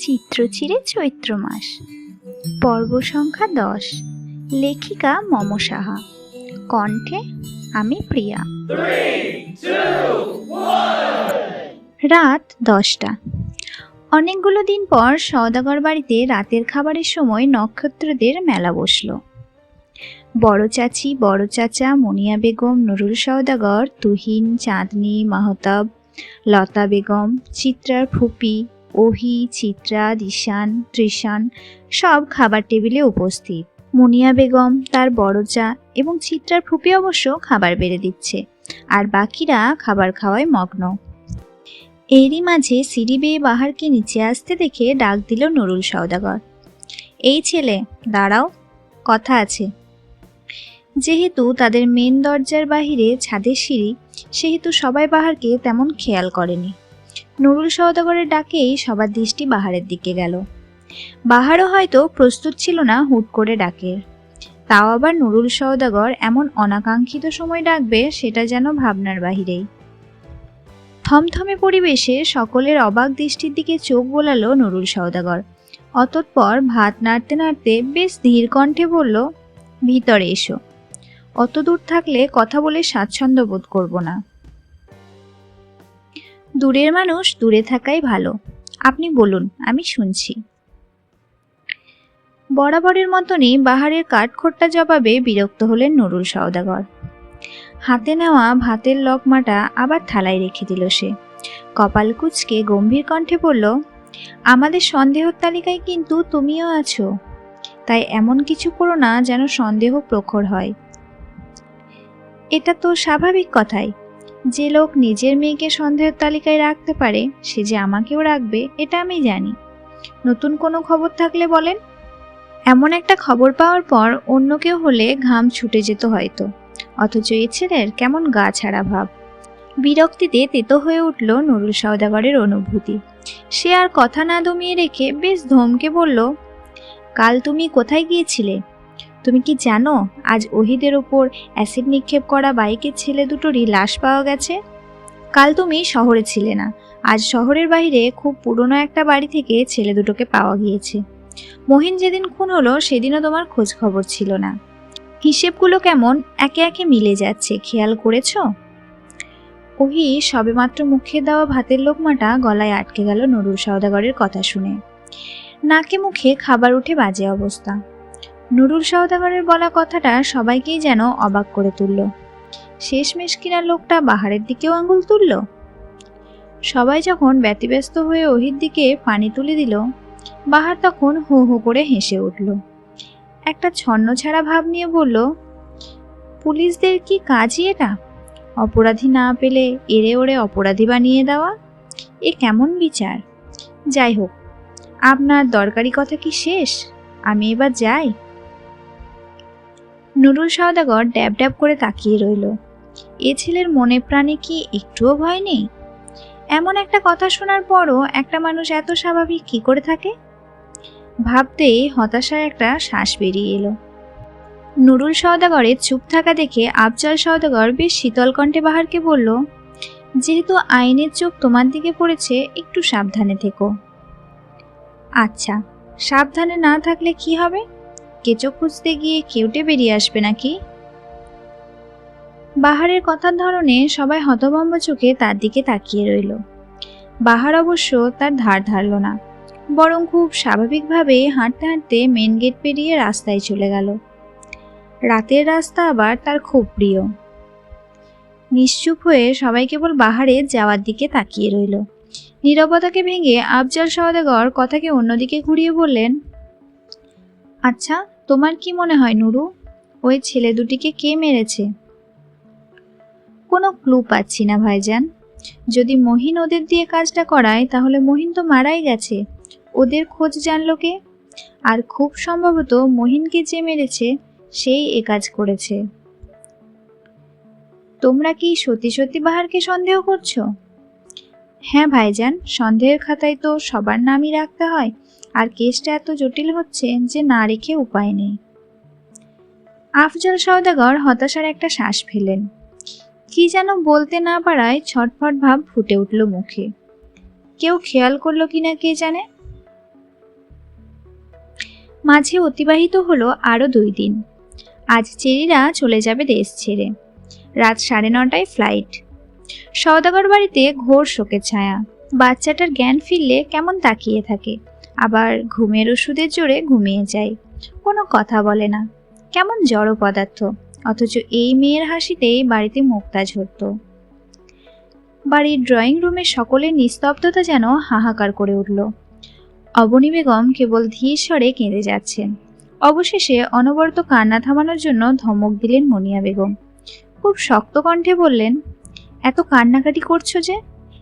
চিত্রচিরে চৈত্র মাস। পর্ব সংখ্যা দশ। লেখিকা মম সাহা। কণ্ঠে আমি প্রিয়া। রাত দশটা। অনেকগুলো দিন পর সওদাগর বাড়িতে রাতের খাবারের সময় নক্ষত্রদের মেলা বসল। বড় চাচি, বড় চাচা, মনিয়া বেগম, নুরুল সওদাগর, তুহিন, চাঁদনি, মাহতাব, লতা বেগম, চিত্রার ফুপি ওহি, চিত্রা, দিশান ত্রিশান সব খাবার টেবিলে উপস্থিত। মুনিয়া বেগম, তার বড় চা এবং চিত্রার ফুপি অবশ্য খাবার বেড়ে দিচ্ছে, আর বাকিরা খাবার খাওয়ায় মগ্ন। এরই মাঝে সিঁড়ি বেয়ে বাহারকে নিচে আসতে দেখে ডাক দিল নুরুল সওদাগর। এই ছেলে, দাঁড়াও, কথা আছে। যেহেতু তাদের মেন দরজার বাহিরে ছাদের সিঁড়ি, সেহেতু সবাই বাহারকে তেমন খেয়াল করেনি। নুরুল সওদাগরের ডাকেই সবার দৃষ্টি বাহারের দিকে গেল। বাহারও হয়তো প্রস্তুত ছিল না হুট করে ডাকের। তাও আবার নুরুল সওদাগর এমন অনাকাঙ্ক্ষিত সময় ডাকবে সেটা যেন ভাবনার বাহিরেই। থমথমে পরিবেশে সকলের অবাক দৃষ্টির দিকে চোখ বোলালো নুরুল সওদাগর। অতঃপর ভাত নাড়তে নাড়তে বেশ ধীর কণ্ঠে বলল, ভিতরে এসো। অত দূর থাকলে কথা বলে স্বাচ্ছন্দ্য বোধ করব না। দূরের মানুষ দূরে থাকাই ভালো। আপনি বলুন, আমি শুনছি। বরাবরের মতনই বাহারের কাঠখোট্টা জবাবে বিরক্ত হলেন নুরুল সওদাগর। হাতে নেওয়া ভাতের লকমাটা আবার থালায় রেখে দিল সে। কপাল কুচকে গম্ভীর কণ্ঠে বলল, আমাদের সন্দেহর তালিকায় কিন্তু তুমিও আছো। তাই এমন কিছু করো না যেন সন্দেহ প্রখর হয়। এটা তো স্বাভাবিক কথাই। যে লোক নিজের মেয়েকে সন্দেহের তালিকায় রাখতে পারে, সে যে আমাকেও রাখবে, এটা আমি জানি। নতুন কোনো খবর থাকলে বলেন। এমন একটা খবর পাওয়ার পর অন্য কেউ হলে ঘাম ছুটে যেত হয়তো। অথচ এ ছেলের কেমন গা ছাড়া ভাব। বিরক্তিতে তেতো হয়ে উঠল নুরুল সওদাগরের অনুভূতি। সে আর কথা না দমিয়ে রেখে বেশ ধমকে বলল, কাল তুমি কোথায় গিয়েছিলে? তুমি কি জানো, আজ ওহিদের ওপর অ্যাসিড নিক্ষেপ করা বাইকের ছেলে দুটোরই লাশ পাওয়া গেছে? কাল তুমি শহরে ছিলে না, আজ শহরের বাইরে খুব পুরনো একটা বাড়ি থেকে ছেলে দুটোকে পাওয়া গিয়েছে। মহিন যেদিন খুন হলো, সেদিনও তোমার খোঁজ খবর ছিল না। হিসেবগুলো কেমন, একে একে মিলে যাচ্ছে, খেয়াল করেছ? ওহি সবেমাত্র মুখে দেওয়া ভাতের লোকমাটা গলায় আটকে গেল নুরুল সওদাগরের কথা শুনে। নাকে মুখে খাবার উঠে বাজে অবস্থা। নুরুল সওদাগরের বলা কথাটা সবাইকেই যেন অবাক করে তুলল। শেষমেশ কিনা লোকটা বাহারের দিকেও আঙুল তুলল? সবাই যখন ব্যতিব্যস্ত হয়ে ওহির দিকে পানি তুলে দিল, বাহার তখন হো হো করে হেসে উঠল। একটা ছন্ন ছাড়া ভাব নিয়ে বলল, পুলিশদের কি কাজই এটা? অপরাধী না পেলে এরে ওরে অপরাধী বানিয়ে দেওয়া? এ কেমন বিচার? যাই হোক, আপনার দরকারি কথা কি শেষ? আমি এবার যাই। নুরুল সওদাগর ড্যাব ড্যাব করে তাকিয়ে রইল। এ ছেলের মনে প্রাণে কি একটুও ভয় নেই? এমন একটা কথা শোনার পরও একটা মানুষ এত স্বাভাবিক কি করে থাকে? ভাবতেই হতাশায় একটা শ্বাস বেরিয়ে এলো। নুরুল সওদাগরের চুপ থাকা দেখে আফজাল সওদাগর বেশ শীতল কণ্ঠে বাহারকে বলল, যেহেতু আইনের চোখ তোমার দিকে পড়েছে, একটু সাবধানে থেকো। আচ্ছা সাবধানে না থাকলে কি হবে? কেঁচো খুঁজতে গিয়ে কেউটে বেরিয়ে আসবে নাকি? বাহারের কথার ধরনে সবাই হতভম্ব চোখে তার দিকে তাকিয়ে রইল। বাহার অবশ্য তার ধার ধারল না, বরং খুব স্বাভাবিকভাবে হাঁটতে হাঁটতে মেন গেট পেরিয়ে রাস্তায় চলে গেল। রাতের রাস্তা আবার তার খুব প্রিয়। নিশ্চুপ হয়ে সবাই কেবল বাহারে যাওয়ার দিকে তাকিয়ে রইল। নীরবতাকে ভেঙে আফজাল সওদাগর কথাকে অন্যদিকে ঘুরিয়ে বললেন আচ্ছা তোমার কি মনে হয়, নুরু? ওই ছেলে দুটিকে কে মেরেছে? কোনো ক্লু পাচ্ছি না, ভাইজান। যদি মহিন ওদের দিয়ে কাজটা করায়, তাহলে মহিন তো মারাই গেছে। ওদের খোঁজ জানলো কে? আর খুব সম্ভবত মহিনকে যে মেরেছে, সেই এ কাজ করেছে। তোমরা কি সত্যি সত্যি বাহারকে সন্দেহ করছ? হ্যাঁ ভাইজান, সন্দেহের খাতায় তো সবার নামই রাখতে হয়। আর কেসটা এত জটিল হচ্ছে যে না রেখে উপায় নেই। আফজল সওদাগর হতাশার একটা শ্বাস ফেলেন কি যেন বলতে না পারায় ছটফট ভাব ফুটে উঠল মুখে। কেউ খেয়াল করল কিনা কে জানে? মাঝে অতিবাহিত হলো আরও দুই দিন। আজ চেরিরা চলে যাবে দেশ ছেড়ে। রাত সাড়ে নটায় ফ্লাইট সওদাগর বাড়িতে ঘোর শোকের ছায়া। বাচ্চাটার জ্ঞান ফিরলে কেমন তাকিয়ে থাকে। আবার ঘুমের ওষুধের জোরে ঘুমিয়ে যায়। কোনো কথা বলে না। কেমন জড় পদার্থ। অথচ এই মেয়ের হাসিতেই বাড়িতে মুক্তা ঝরত। বাড়ির ড্রয়িং রুমে সকলের নিস্তব্ধতা যেন হাহাকার করে উঠল। অবনী বেগম কেবল ধীর স্বরে কেঁদে যাচ্ছেন অবশেষে অনবরত কান্না থামানোর জন্য ধমক দিলেন মনিয়া বেগম। খুব শক্ত কণ্ঠে বললেন এত কান্নাকাটি করছ যে?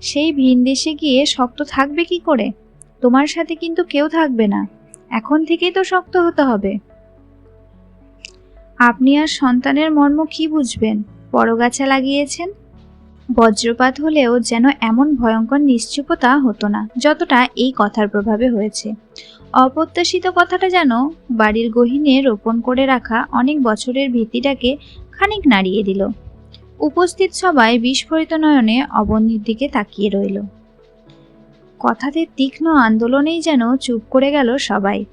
সেই ভিন দেশে গিয়ে শক্ত থাকবে কি করে? তোমার সাথে কিন্তু কেউ থাকবে না। এখন থেকেই তো শক্ত হতে হবে। আপনি আর সন্তানের মর্ম কি বুঝবেন? বড়গাছা লাগিয়েছেন? বজ্রপাত হলেও যেন এমন ভয়ঙ্কর নিশ্চুপতা হতো না, যতটা এই কথার প্রভাবে হয়েছে। অপ্রত্যাশিত কথাটা যেন বাড়ির গহীনে রোপণ করে রাখা অনেক বছরের ভীতিটাকে খানিক নাড়িয়ে দিল। উপস্থিত সবাই বিস্ফোরিত নয়নে অবনীর দিকে তাকিয়ে রইল। কথাতে তীক্ষ্ণ আন্দোলনেই যেন চুপ করে গেল সবাই।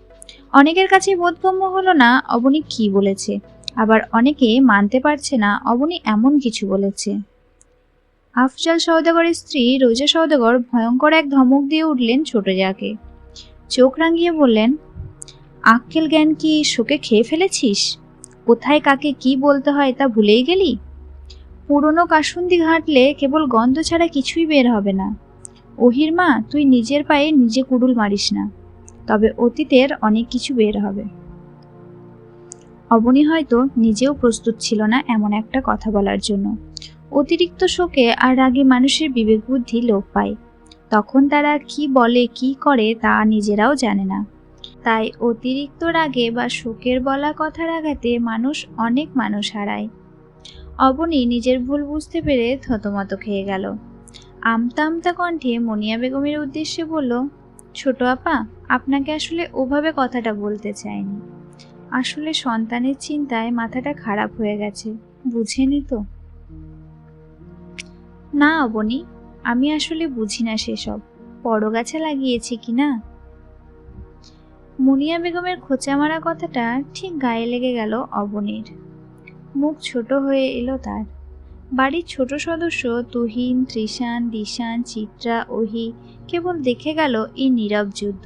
অনেকের কাছে বোধগম্য হলো না, অবনী কি বলেছে? আবার অনেকে মানতে পারছে না, অবনী এমন কিছু বলেছে। আফজাল সওদাগরের স্ত্রী রোজা সওদাগর ভয়ঙ্কর এক ধমক দিয়ে উঠলেন ছোট যাকে চোখ রাঙিয়ে বললেন, আক্কেল জ্ঞান কি শোকে খেয়ে ফেলেছিস? কোথায় কাকে কি বলতে হয় তা ভুলেই গেলি? পুরনো কাসুন্দি ঘাঁটলে কেবল গন্ধ ছাড়া কিছুই বের হবে না। ওহির মা, তুই নিজের পায়ে নিজে কুড়ুল মারিস না। তবে অতীতের অনেক কিছু বের হবে। অবনী হয়তো নিজেও প্রস্তুত ছিল না এমন একটা কথা বলার জন্য। অতিরিক্ত শোকে আর রাগে মানুষের বিবেক বুদ্ধি লোপ পায়। তখন তারা কি বলে, কি করে তা নিজেরাও জানে না। তাই অতিরিক্ত রাগে বা শোকের বলা কথার আঘাতে মানুষ অনেক মানুষ হারায়। অবনী নিজের ভুল বুঝতে পেরে থতমত খেয়ে গেল। আমতা আমতা কণ্ঠে মনিয়া বেগমের উদ্দেশ্যে বলল, ছোট আপা, আপনাকে আসলে ওভাবে কথাটা বলতে চাইনি। আসলে সন্তানের চিন্তায় মাথাটা খারাপ হয়ে গেছে, বুঝেনি তো? না অবনী, আমি আসলে বুঝি না সেসব। পরগাছা লাগিয়েছি কি না? মুনিয়া বেগমের খোঁচা মারা কথাটা ঠিক গায়ে লেগে গেল অবনীর। মুখ ছোট হয়ে এলো তার। বাড়ির ছোট সদস্য তুহিন ত্রিশান দিশান, চিত্রা, ওহি কেবল দেখে গেল এই নীরব যুদ্ধ।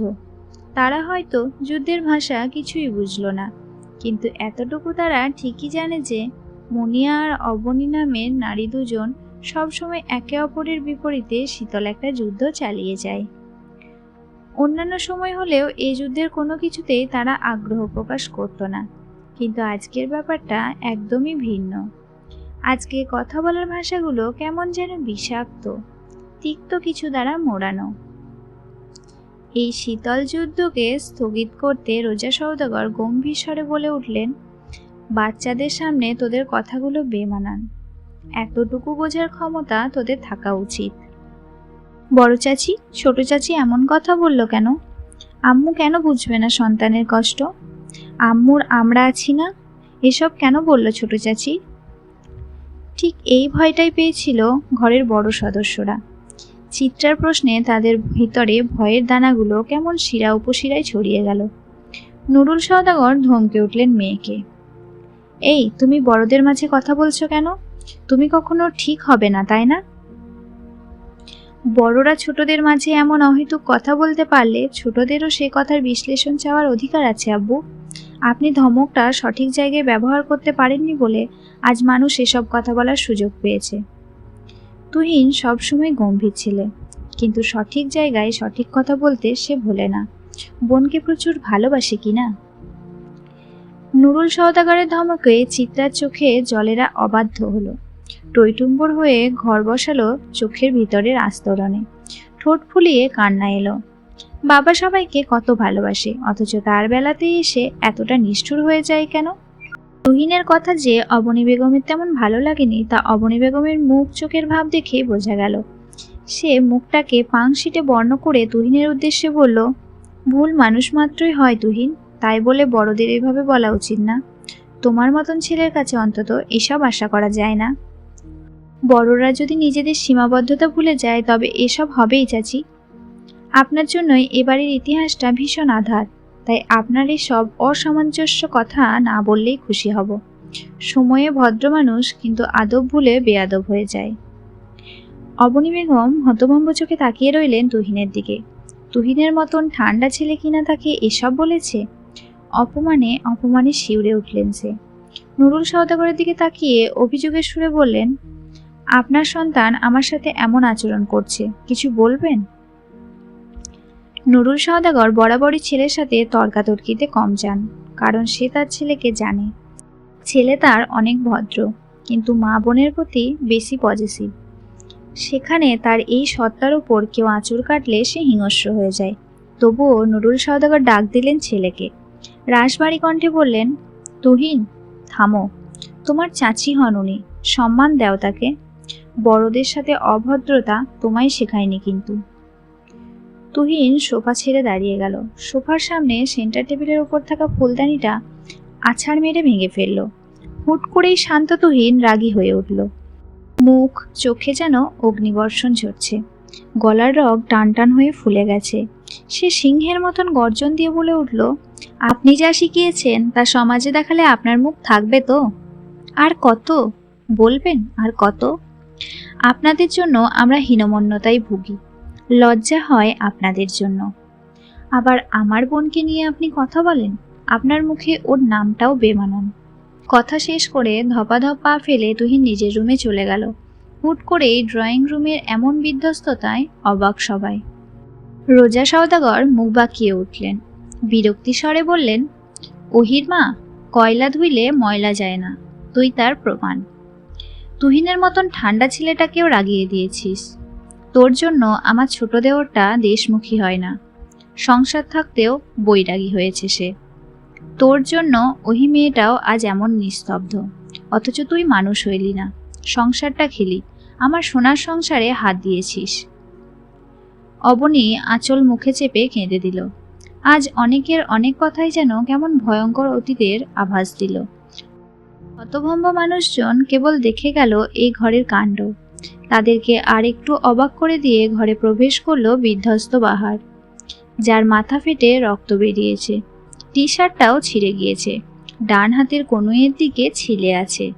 তারা হয়তো যুদ্ধের ভাষা কিছুই বুঝল না, কিন্তু এতটুকু তারা ঠিকই জানে যে মুনিয়া আর অবনী নামের নারী দুজন সবসময় একে অপরের বিপরীতে শীতল একটা যুদ্ধ চালিয়ে যায়। অন্যান্য সময় হলেও এই যুদ্ধের কোনো কিছুতেই তারা আগ্রহ প্রকাশ করতো না। কিন্তু আজকের ব্যাপারটা একদমই ভিন্ন। আজকে কথা বলার ভাষাগুলো কেমন যেন বিষাক্ত, তিক্ত কিছু দ্বারা মোড়ানো। এই শীতল যুদ্ধকে স্থগিত করতে রোজা সৌদাগর গম্ভীর স্বরে বলে উঠলেন, বাচ্চাদের সামনে তোদের কথাগুলো বেমানান। এতটুকু বোঝার ক্ষমতা তোদের থাকা উচিত। বড় চাচি, ছোট চাচি এমন কথা বলল কেন? আম্মু কেন বুঝবে না সন্তানের কষ্ট? আম্মুর আমরা আছি না? এসব কেন বলল ছোট চাচি? ঠিক এই ভয়টাই পেয়েছিল ঘরের বড় সদস্যরা। চিত্রার প্রশ্নে তাদের ভিতরে ভয়ের দানাগুলো কেমন শিরা উপশিরায় ছড়িয়ে গেল। নুরুল সওদাগর ধমকে উঠলেন মেয়েকে। এই, তুমি বড়দের মাঝে কথা বলছো কেন? তুমি কখনো ঠিক হবে না, তাই না? বড়রা ছোটদের মাঝে এমন অহেতুক কথা বলতে পারলে ছোটদেরও সে কথার বিশ্লেষণ চাওয়ার অধিকার আছে, আব্বু। আপনি ধমকটা সঠিক জায়গায় ব্যবহার করতে পারেননি বলে আজ মানুষ এসব কথা বলার সুযোগ পেয়েছে। তুহিন সবসময় গম্ভীর ছিলে, কিন্তু সঠিক জায়গায় সঠিক কথা বলতে সে ভোলে না। বোনকে প্রচুর ভালোবাসে কিনা নুরুল সওদাগরের ধমকে চিত্রার চোখে জলেরা অবাধ্য হলো। টইটুম্বর হয়ে ঘর বসালো চোখের ভিতরের আস্তরণে। ঠোঁট ফুলিয়ে কান্না এলো। বাবা সবাইকে কত ভালোবাসে, অথচ তার বেলাতেই এসে এতটা নিষ্ঠুর হয়ে যায় কেন? তুহিনের কথা যে অবনী বেগমের তেমন ভালো লাগেনি, তা অবনী বেগমের মুখ চোখের ভাব দেখে বোঝা গেল। সে মুখটাকে পাংশিটে বর্ণ করে তুহিনের উদ্দেশ্যে বলল, ভুল মানুষ মাত্রই হয় তুহিন, তাই বলে বড়দের এভাবে বলা উচিত না। তোমার মতন ছেলের কাছে অন্তত এসব আশা করা যায় না। বড়রা যদি নিজেদের সীমাবদ্ধতা ভুলে যায়, তবে এসব হবেই চাচি। আপনার জন্যই এবারের ইতিহাসটা ভীষণ আধার, তাই আপনার এই সব অসামঞ্জস্য কথা না বললেই খুশি হব। সময়ে ভদ্র মানুষ কিন্তু আদব ভুলে বেয়াদব হয়ে যায়। অবনী বেগম হতভম্ব চোখে তাকিয়ে রইলেন তুহিনের দিকে। তুহিনের মতন ঠান্ডা ছেলে কিনা তাকে এসব বলেছে? অপমানে অপমানে শিউরে উঠলেন সে। নুরুল সওদাগরের দিকে তাকিয়ে অভিযোগের সুরে বললেন, আপনার সন্তান আমার সাথে এমন আচরণ করছে, কিছু বলবেন? নুরুল সওদাগর বরাবরই ছেলের সাথে তর্কাতর্কিতে কম যান, কারণ সে তার ছেলেকে জানে। ছেলে তার অনেক ভদ্র, কিন্তু মা বোনের প্রতি বেশি পজেসিভ সেখানে তার এই সত্তার উপর কেউ আঁচড় কাটলে সে হিংস্র হয়ে যায়। তবুও নুরুল সওদাগর ডাক দিলেন ছেলেকে। রাসবাড়ি কণ্ঠে বললেন, তুহিন, থামো। তোমার চাচি হন উনি, সম্মান দাও তাকে। বড়দের সাথে অভদ্রতা তোমায় শেখায়নি কিন্তু। তুহিন সোফা ছেড়ে দাঁড়িয়ে গেল। সোফার সামনে সেন্টার টেবিলের উপর থাকা ফুলদানিটা আছাড় মেরে ভেঙে ফেলল। হুট করেই শান্ত তুহিন রাগী হয়ে উঠল। মুখ, চোখে যেন অগ্নিবর্ষণ ঝরছে। গলার রগ টান টান হয়ে ফুলে গেছে। সে সিংহের মতন গর্জন দিয়ে বলে উঠল, আপনি যা শিখিয়েছেন তা সমাজে দেখালে আপনার মুখ থাকবে তো? আর কত? বলবেন, আর কত? আপনাদের জন্য আমরা হীনমন্যতায় ভুগি। লজ্জা হয় আপনাদের জন্য। আবার আমার বোনকে নিয়ে আপনি কথা বলেন? আপনার মুখে ওর নামটাও বেমানান। কথা শেষ করে ধপাধপ পা ফেলে তুহিন নিজের রুমে চলে গেল। হুট করেই ড্রয়িং রুমের এমন বিধ্বস্ততায় অবাক সবাই। রোজা সওদাগর মুখ বাঁকিয়ে উঠলেন। বিরক্তি স্বরে বললেন, ওহির মা, কয়লা ধুইলে ময়লা যায় না। তুই তার প্রমাণ। তুহিনের মতন ঠান্ডা ছেলেটাকেও রাগিয়ে দিয়েছিস। তোর জন্য আমার ছোট দেওরটা দেশমুখী হয় না। সংসার থাকতেও বৈরাগী হয়েছে সে। তোর জন্য ওহি মেয়েটাও আজ এমন নিস্তব্ধ। অথচ তুই মানুষ হইলি না। সংসারটা খেলি। আমার সোনার সংসারে হাত দিয়েছিস। অবনী আঁচল মুখে চেপে কেঁদে দিল। আজ অনেকের অনেক কথাই যেন কেমন ভয়ঙ্কর অতীতের আভাস দিল। হতভম্ব মানুষজন কেবল দেখে গেল এই ঘরের কাণ্ড। তাদেরকে আরেকটু অবাক করে দিয়ে ঘরে প্রবেশ করল বিধ্বস্ত বাহার, যার মাথা ফেটে রক্ত বেরিয়েছে। টি শার্টটাও ছিঁড়ে গিয়েছে। ডান হাতের কনুইয়ের দিকে ছিলে আছে।